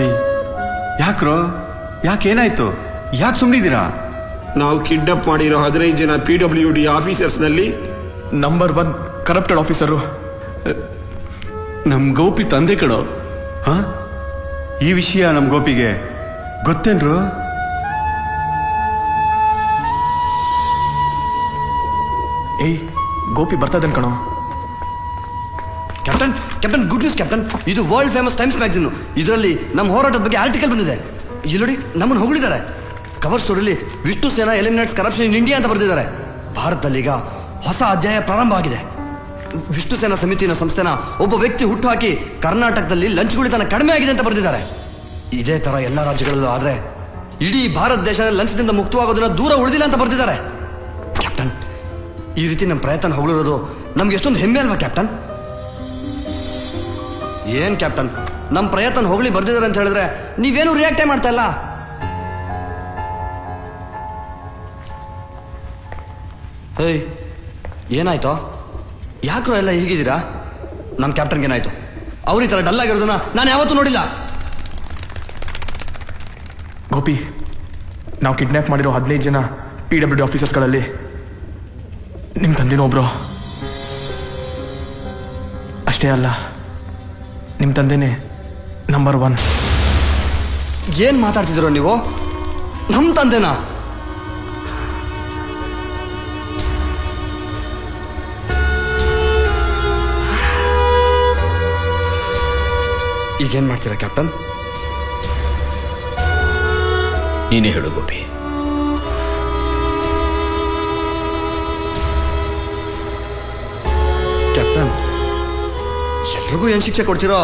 ಏಯ್ ಯಾಕ್ರೋ? ಯಾಕೇನಾಯ್ತು ಯಾಕೆ ಸುಮ್ಮನಿದ್ದೀರಾ ನಾವು ಕಿಡ್ನಾಪ್ ಮಾಡಿರೋ ಹದಿನೈದು ಜನ ಪಿ ಡಬ್ಲ್ಯೂ ಡಿ ಆಫೀಸರ್ಸ್ನಲ್ಲಿ ನಂಬರ್ ಒನ್ ಕರಪ್ಟೆಡ್ ಆಫೀಸರು. ನಮ್ಮ ಗೋಪಿ ತಂದೆ ಕಡೋ ಹಾ? ಈ ವಿಷಯ ನಮ್ಮ ಗೋಪಿಗೆ ಗೊತ್ತೇನ್ರು? ಏಯ್ ಗೋಪಿ ಬರ್ತಾ ಇದ್ದಾನೆ ಕಣೋ. Captain! Captain good news captain ಇದು ವರ್ಲ್ಡ್ ಫೇಮಸ್ ಟೈಮ್ಸ್ ಮ್ಯಾಗಝಿನ್ ಇದರಲ್ಲಿ ನಮ್ಮ ಹೋರಾಟದ ಬಗ್ಗೆ ಆರ್ಟಿಕಲ್ ಬಂದಿದೆ. ಇಲ್ಲಿ ನೋಡಿ ನಮ್ಮನ್ನು ಹೊಗಳಿದ್ದಾರೆ. ಕವರ್ ಸ್ಟೋರಿಲಿ ವಿಷ್ಣು ಸೇನಾ ಎಲಿಮಿನೇಟ್ಸ್ ಕರಪ್ಷನ್ ಇನ್ ಇಂಡಿಯಾ ಅಂತ ಬರೆದಿದ್ದಾರೆ. ಭಾರತದಲ್ಲಿ ಈಗ ಹೊಸ ಅಧ್ಯಾಯ ಪ್ರಾರಂಭ ಆಗಿದೆ. ವಿಷ್ಣು ಸೇನಾ ಸಮಿತಿಯ ಸಂಸ್ಥೆನ ಒಬ್ಬ ವ್ಯಕ್ತಿ ಹುಟ್ಟು ಹಾಕಿ ಕರ್ನಾಟಕದಲ್ಲಿ ಲಂಚ್ಗುಳಿತನ ಕಡಿಮೆ ಆಗಿದೆ ಅಂತ ಬರೆದಿದ್ದಾರೆ. ಇದೇ ತರ ಎಲ್ಲ ರಾಜ್ಯಗಳಲ್ಲೂ ಆದ್ರೆ ಇಡೀ ಭಾರತ ದೇಶ ಲಂಚದಿಂದ ಮುಕ್ತವಾಗೋದನ್ನ ದೂರ ಉಳಿದಿಲ್ಲ ಅಂತ ಬರೆದಿದ್ದಾರೆ. ಕ್ಯಾಪ್ಟನ್ ಈ ರೀತಿ ನಮ್ಮ ಪ್ರಯತ್ನ ಹೊಗಳಿರೋದು ನಮ್ಗೆ ಎಷ್ಟೊಂದು ಹೆಮ್ಮೆ ಅಲ್ವಾ ಕ್ಯಾಪ್ಟನ್ ಏನ್ ಕ್ಯಾಪ್ಟನ್? ನಮ್ಮ ಪ್ರಯತ್ನ ಹೊಗಳಿ ಬರ್ದಿದ್ದಾರೆ ಅಂತ ಹೇಳಿದ್ರೆ ನೀವೇನು ರಿಯಾಕ್ಟೇ ಮಾಡ್ತಾ ಇಲ್ಲ. ಹೇಯ್ ಏನಾಯ್ತು? ಯಾಕ್ರೋ ಎಲ್ಲ ಹೀಗಿದ್ದೀರಾ? ನಮ್ಮ ಕ್ಯಾಪ್ಟನ್ಗೆ ಏನಾಯ್ತು? ಅವ್ರ ಈ ಥರ ಡಲ್ ಆಗಿರೋದನ್ನ ನಾನು ಯಾವತ್ತೂ ನೋಡಿಲ್ಲ. ಗೋಪಿ, ನಾವು ಕಿಡ್ನ್ಯಾಪ್ ಮಾಡಿರೋ ಹದಿನೈದು ಜನ ಪಿ ಡಬ್ಲ್ಯೂ ಡಿ ಆಫೀಸರ್ಸ್ಗಳಲ್ಲಿ ನಿಮ್ಮ ತಂದೆನೋ ಒಬ್ರು. ಅಷ್ಟೇ ಅಲ್ಲ ನಿಮ್ಮ ತಂದೆನೇ ನಂಬರ್ ಒನ್ ಏನ್ ಮಾತಾಡ್ತಿದ್ರು ನೀವು? ನಮ್ಮ ತಂದೆನಾ? ಈಗೇನು ಮಾಡ್ತೀರಾ ಕ್ಯಾಪ್ಟನ್ ನೀನೇ ಹೇಳು ಗೋಪಿ. ಕ್ಯಾಪ್ಟನ್ ಎಲ್ರಿಗೂ ಏನು ಶಿಕ್ಷೆ ಕೊಡ್ತೀರೋ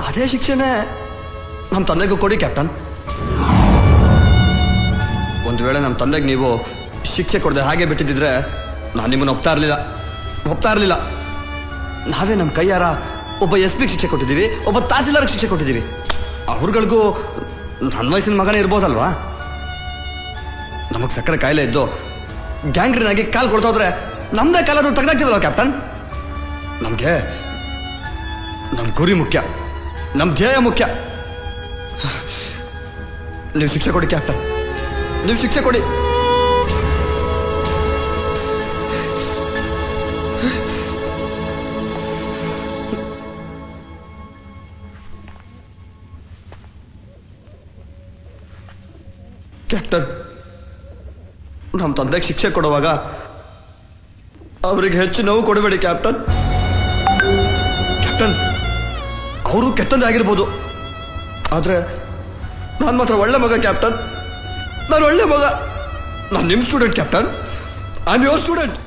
ಅದೇ ಶಿಕ್ಷೆನೇ ನಮ್ಮ ತಂದೆಗೂ ಕೊಡಿ ಕ್ಯಾಪ್ಟನ್ ಒಂದು ವೇಳೆ ನಮ್ಮ ತಂದೆಗೆ ನೀವು ಶಿಕ್ಷೆ ಕೊಡದೆ ಹಾಗೆ ಬಿಟ್ಟಿದ್ದಿದ್ರೆ ನಾನು ನಿಮ್ಮನ್ನು ಒಪ್ತಾ ಇರಲಿಲ್ಲ ಒಪ್ತಾ ಇರಲಿಲ್ಲ ನಾವೇ ನಮ್ಮ ಕೈಯಾರ ಒಬ್ಬ ಎಸ್ ಪಿಗೆ ಶಿಕ್ಷೆ ಕೊಟ್ಟಿದ್ದೀವಿ ಒಬ್ಬ ತಹಸೀಲ್ದಾರ್ಗೆ ಶಿಕ್ಷೆ ಕೊಟ್ಟಿದ್ದೀವಿ ಅವ್ರುಗಳಿಗೂ ನನ್ನ ವಯಸ್ಸಿನ ಮಗನೇ ಇರ್ಬೋದಲ್ವಾ ನಮಗೆ ಸಕ್ಕರೆ ಕಾಯಿಲೆ ಇದ್ದು ಗ್ಯಾಂಗ್ರೀನಾಗಿ ಕಾಲು ಕೊಡ್ತಾ ಹೋದ್ರೆ ನಮ್ಮದೇ ಕಾಲಾದ್ರೂ ತೆಗ್ದಾಕ್ತೀವಲ್ಲ ಕ್ಯಾಪ್ಟನ್ ನಮಗೆ ನಮ್ಮ ಗುರಿ ಮುಖ್ಯ. ನಮ್ಮ ಧ್ಯೇಯ ಮುಖ್ಯ. ನೀವು ಶಿಕ್ಷೆ ಕೊಡಿ, ಕ್ಯಾಪ್ಟನ್. ನೀವು ಶಿಕ್ಷೆ ಕೊಡಿ. ಕ್ಯಾಪ್ಟನ್ ನಮ್ಮ ತಂದೆಗೆ ಶಿಕ್ಷೆ ಕೊಡುವಾಗ ಅವರಿಗೆ ಹೆಚ್ಚು ನೋವು ಕೊಡಬೇಡಿ, ಕ್ಯಾಪ್ಟನ್. ಕ್ಯಾಪ್ಟನ್ ಅವರು ಕೆಟ್ಟಂದೇ ಆಗಿರ್ಬೋದು. ಆದರೆ ನಾನು ಮಾತ್ರ ಒಳ್ಳೆ ಮಗ, ಕ್ಯಾಪ್ಟನ್. ನಾನು ಒಳ್ಳೆ ಮಗ. ನಾನು ನಿಮ್ಮ student captain. I am your student